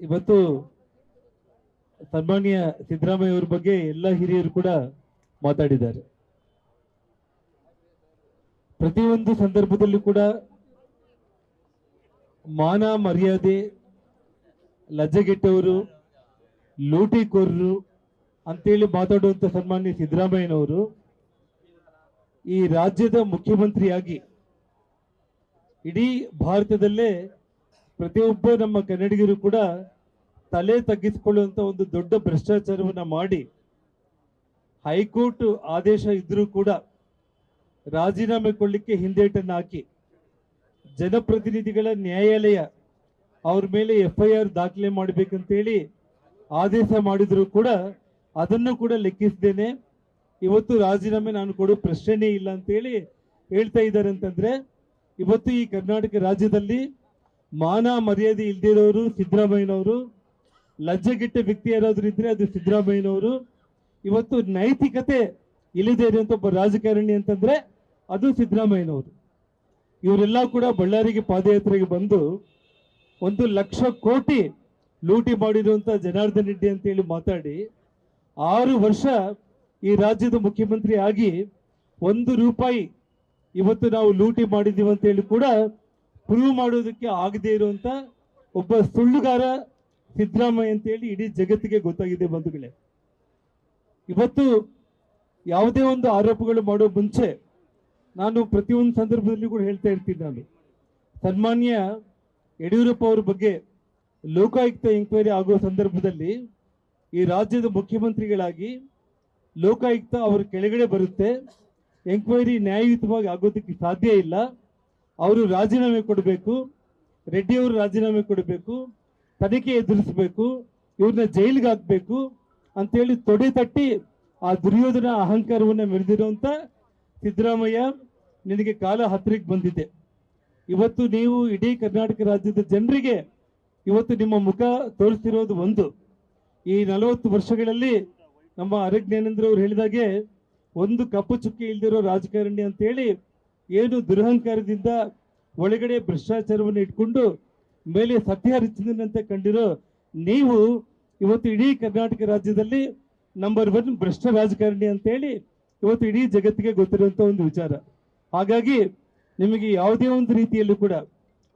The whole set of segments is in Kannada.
ಇವತ್ತು ಸನ್ಮಾನ್ಯ ಸಿದ್ದರಾಮಯ್ಯ ಅವ್ರ ಬಗ್ಗೆ ಎಲ್ಲ ಹಿರಿಯರು ಕೂಡ ಮಾತಾಡಿದ್ದಾರೆ. ಪ್ರತಿಯೊಂದು ಸಂದರ್ಭದಲ್ಲೂ ಕೂಡ ಮಾನ ಮರ್ಯಾದೆ, ಲಜ್ಜೆಗೆಟ್ಟವರು, ಲೂಟಿಕೋರರು ಅಂತೇಳಿ ಮಾತಾಡುವಂತ ಸನ್ಮಾನ್ಯ ಸಿದ್ದರಾಮಯ್ಯನವರು ಈ ರಾಜ್ಯದ ಮುಖ್ಯಮಂತ್ರಿಯಾಗಿ ಇಡೀ ಭಾರತದಲ್ಲೇ ಪ್ರತಿಯೊಬ್ಬ ನಮ್ಮ ಕನ್ನಡಿಗರು ಕೂಡ ತಲೆ ತಗ್ಗಿಸಿಕೊಳ್ಳುವಂತ ಒಂದು ದೊಡ್ಡ ಭ್ರಷ್ಟಾಚಾರವನ್ನ ಮಾಡಿ ಹೈಕೋರ್ಟ್ ಆದೇಶ ಇದ್ರೂ ಕೂಡ ರಾಜೀನಾಮೆ ಕೊಡ್ಲಿಕ್ಕೆ ಹಿಂದೇಟನ್ನು ಹಾಕಿ ಜನಪ್ರತಿನಿಧಿಗಳ ನ್ಯಾಯಾಲಯ ಅವ್ರ ಮೇಲೆ ಎಫ್ ಐ ಆರ್ ದಾಖಲೆ ಮಾಡಬೇಕಂತೇಳಿ ಆದೇಶ ಮಾಡಿದ್ರು ಕೂಡ ಅದನ್ನು ಕೂಡ ಲೆಕ್ಕಿಸದೇನೆ ಇವತ್ತು ರಾಜೀನಾಮೆ ನಾನು ಕೊಡೋ ಪ್ರಶ್ನೆನೇ ಇಲ್ಲ ಅಂತೇಳಿ ಹೇಳ್ತಾ ಇದ್ದಾರೆ ಅಂತಂದ್ರೆ, ಇವತ್ತು ಈ ಕರ್ನಾಟಕ ರಾಜ್ಯದಲ್ಲಿ ಮಾನ ಮರ್ಯಾದೆ ಇಲ್ದಿರೋರು ಸಿದ್ದರಾಮಯ್ಯನವರು ಲಜ್ಜೆಗೆಟ್ಟ ವ್ಯಕ್ತಿ ಯಾರಾದ್ರೂ ಇದ್ರೆ ಅದು ಸಿದ್ದರಾಮಯ್ಯನವರು. ಇವತ್ತು ನೈತಿಕತೆ ಇಲ್ಲದೆ ಇರುವಂತ ಒಬ್ಬ ರಾಜಕಾರಣಿ ಅಂತಂದ್ರೆ ಅದು ಸಿದ್ದರಾಮಯ್ಯನವರು. ಇವರೆಲ್ಲ ಕೂಡ ಬಳ್ಳಾರಿಗೆ ಪಾದಯಾತ್ರೆಗೆ ಬಂದು ಒಂದು ಲಕ್ಷ ಕೋಟಿ ಲೂಟಿ ಮಾಡಿರುವಂತ ಜನಾರ್ದನ್ ರೆಡ್ಡಿ ಅಂತೇಳಿ ಮಾತಾಡಿ, ಆರು ವರ್ಷ ಈ ರಾಜ್ಯದ ಮುಖ್ಯಮಂತ್ರಿ ಆಗಿ ಒಂದು ರೂಪಾಯಿ ಇವತ್ತು ನಾವು ಲೂಟಿ ಮಾಡಿದ್ದೀವಿ ಅಂತೇಳಿ ಕೂಡ ಪ್ರೂವ್ ಮಾಡೋದಕ್ಕೆ ಆಗದೆ ಇರುವಂತ ಒಬ್ಬ ಸುಳ್ಳುಗಾರ ಸಿದ್ದರಾಮಯ್ಯ ಅಂತೇಳಿ ಇಡೀ ಜಗತ್ತಿಗೆ ಗೊತ್ತಾಗಿದೆ ಬಂಧುಗಳೇ. ಇವತ್ತು ಯಾವುದೇ ಒಂದು ಆರೋಪಗಳು ಮಾಡೋ ಮುಂಚೆ ನಾನು ಪ್ರತಿಯೊಂದು ಸಂದರ್ಭದಲ್ಲಿ ಕೂಡ ಹೇಳ್ತಾ ಇರ್ತೀನಿ ನಾನು. ಸನ್ಮಾನ್ಯ ಯಡಿಯೂರಪ್ಪ ಅವ್ರ ಬಗ್ಗೆ ಲೋಕಾಯುಕ್ತ ಎಂಕ್ವೈರಿ ಆಗೋ ಸಂದರ್ಭದಲ್ಲಿ ಈ ರಾಜ್ಯದ ಮುಖ್ಯಮಂತ್ರಿಗಳಾಗಿ ಲೋಕಾಯುಕ್ತ ಅವರ ಕೆಳಗಡೆ ಬರುತ್ತೆ. ಎಂಕ್ವೈರಿ ನ್ಯಾಯಯುತವಾಗಿ ಆಗೋದಕ್ಕೆ ಸಾಧ್ಯ ಇಲ್ಲ. ಅವರು ರಾಜೀನಾಮೆ ಕೊಡಬೇಕು ರೆಡ್ಡಿ ಅವರು ರಾಜೀನಾಮೆ ಕೊಡಬೇಕು, ತನಿಖೆ ಎದುರಿಸಬೇಕು, ಇವ್ರನ್ನ ಜೈಲಿಗೆ ಹಾಕ್ಬೇಕು ಅಂತೇಳಿ ತೊಡೆ ತಟ್ಟಿ ಆ ದುರ್ಯೋಧನ ಅಹಂಕಾರವನ್ನ ಮೆರೆದಿರುವಂಥ ಸಿದ್ದರಾಮಯ್ಯ ನಿನಗೆ ಕಾಲ ಹತ್ತಿರಕ್ಕೆ ಬಂದಿದೆ. ಇವತ್ತು ನೀವು ಇಡೀ ಕರ್ನಾಟಕ ರಾಜ್ಯದ ಜನರಿಗೆ ಇವತ್ತು ನಿಮ್ಮ ಮುಖ ತೋರಿಸ್ತಿರೋದು ಒಂದು. ಈ ನಲವತ್ತು ವರ್ಷಗಳಲ್ಲಿ ನಮ್ಮ ಅರಜ್ಞಾನೇಂದ್ರ ಅವರು ಹೇಳಿದಾಗೆ ಒಂದು ಕಪ್ಪು ಚುಕ್ಕಿ ಇಲ್ದಿರೋ ರಾಜಕಾರಣಿ ಅಂತೇಳಿ ಏನು ದುರಹಂಕಾರದಿಂದ ಒಳಗಡೆ ಭ್ರಷ್ಟಾಚಾರವನ್ನು ಇಟ್ಕೊಂಡು ಮೇಲೆ ಸತ್ಯ ಹರಿಸಿದಂತೆ ಕಂಡಿರೋ ನೀವು ಇವತ್ತು ಇಡೀ ಕರ್ನಾಟಕ ರಾಜ್ಯದಲ್ಲಿ ನಂಬರ್ ಒನ್ ಭ್ರಷ್ಟ ರಾಜಕಾರಣಿ ಅಂತೇಳಿ ಇವತ್ತು ಇಡೀ ಜಗತ್ತಿಗೆ ಗೊತ್ತಿರುವಂಥ ಒಂದು ವಿಚಾರ. ಹಾಗಾಗಿ ನಿಮಗೆ ಯಾವುದೇ ಒಂದು ರೀತಿಯಲ್ಲೂ ಕೂಡ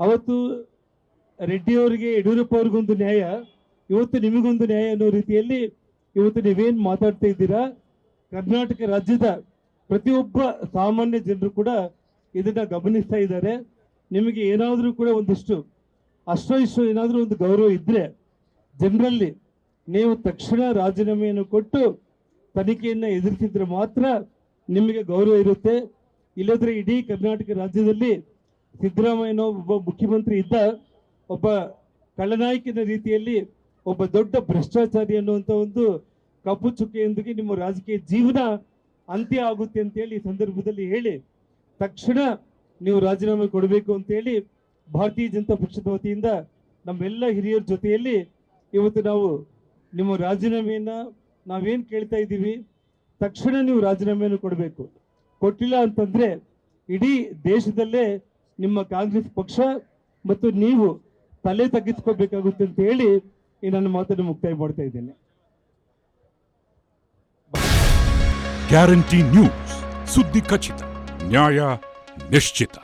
ಅವತ್ತು ರೆಡ್ಡಿ ಅವರಿಗೆ, ಯಡಿಯೂರಪ್ಪ ಅವ್ರಿಗೊಂದು ನ್ಯಾಯ, ಇವತ್ತು ನಿಮಗೊಂದು ನ್ಯಾಯ ಅನ್ನೋ ರೀತಿಯಲ್ಲಿ ಇವತ್ತು ನೀವೇನು ಮಾತಾಡ್ತಾ ಇದ್ದೀರಾ? ಕರ್ನಾಟಕ ರಾಜ್ಯದ ಪ್ರತಿಯೊಬ್ಬ ಸಾಮಾನ್ಯ ಜನರು ಕೂಡ ಇದನ್ನ ಗಮನಿಸ್ತಾ ಇದ್ದಾರೆ. ನಿಮಗೆ ಏನಾದರೂ ಕೂಡ ಒಂದಿಷ್ಟು ಅಷ್ಟೋ ಇಷ್ಟು ಏನಾದರೂ ಒಂದು ಗೌರವ ಇದ್ದರೆ ಜನರಲ್ಲಿ ನೀವು ತಕ್ಷಣ ರಾಜೀನಾಮೆಯನ್ನು ಕೊಟ್ಟು ತನಿಖೆಯನ್ನು ಎದುರಿಸಿದ್ರೆ ಮಾತ್ರ ನಿಮಗೆ ಗೌರವ ಇರುತ್ತೆ. ಇಲ್ಲದ್ರೆ ಇಡೀ ಕರ್ನಾಟಕ ರಾಜ್ಯದಲ್ಲಿ ಸಿದ್ದರಾಮಯ್ಯನೋ ಒಬ್ಬ ಮುಖ್ಯಮಂತ್ರಿ ಇದ್ದ ಒಬ್ಬ ಕಳ್ಳನಾಯಕನ ರೀತಿಯಲ್ಲಿ ಒಬ್ಬ ದೊಡ್ಡ ಭ್ರಷ್ಟಾಚಾರಿ ಅನ್ನುವಂಥ ಒಂದು ಕಪ್ಪು ಚುಕ್ಕೆಯೊಂದಿಗೆ ನಿಮ್ಮ ರಾಜಕೀಯ ಜೀವನ ಅಂತ್ಯ ಆಗುತ್ತೆ ಅಂತೇಳಿ ಈ ಸಂದರ್ಭದಲ್ಲಿ ಹೇಳಿ ತಕ್ಷಣ ನೀವು ರಾಜೀನಾಮೆ ಕೊಡಬೇಕು ಅಂತೇಳಿ ಭಾರತೀಯ ಜನತಾ ಪಕ್ಷದ ವತಿಯಿಂದ ನಮ್ಮೆಲ್ಲ ಹಿರಿಯರ ಜೊತೆಯಲ್ಲಿ ಇವತ್ತು ನಾವು ನಿಮ್ಮ ರಾಜೀನಾಮೆಯನ್ನು ನಾವೇನು ಕೇಳ್ತಾ ಇದ್ದೀವಿ, ತಕ್ಷಣ ನೀವು ರಾಜೀನಾಮೆಯನ್ನು ಕೊಡಬೇಕು. ಕೊಟ್ಟಿಲ್ಲ ಅಂತಂದ್ರೆ ಇಡೀ ದೇಶದಲ್ಲೇ ನಿಮ್ಮ ಕಾಂಗ್ರೆಸ್ ಪಕ್ಷ ಮತ್ತು ನೀವು ತಲೆ ತಗ್ಗಿಸ್ಕೋಬೇಕಾಗುತ್ತೆ ಅಂತ ಹೇಳಿ ಈ ನನ್ನ ಮಾತನ್ನು ಮುಕ್ತಾಯ ಮಾಡ್ತಾ ಇದ್ದೇನೆ. ಗ್ಯಾರಂಟಿ ನ್ಯೂಸ್ ಸುದ್ದಿ ಖಚಿತ. ನ್ಯಾಯ ನಿಶ್ಚಿತ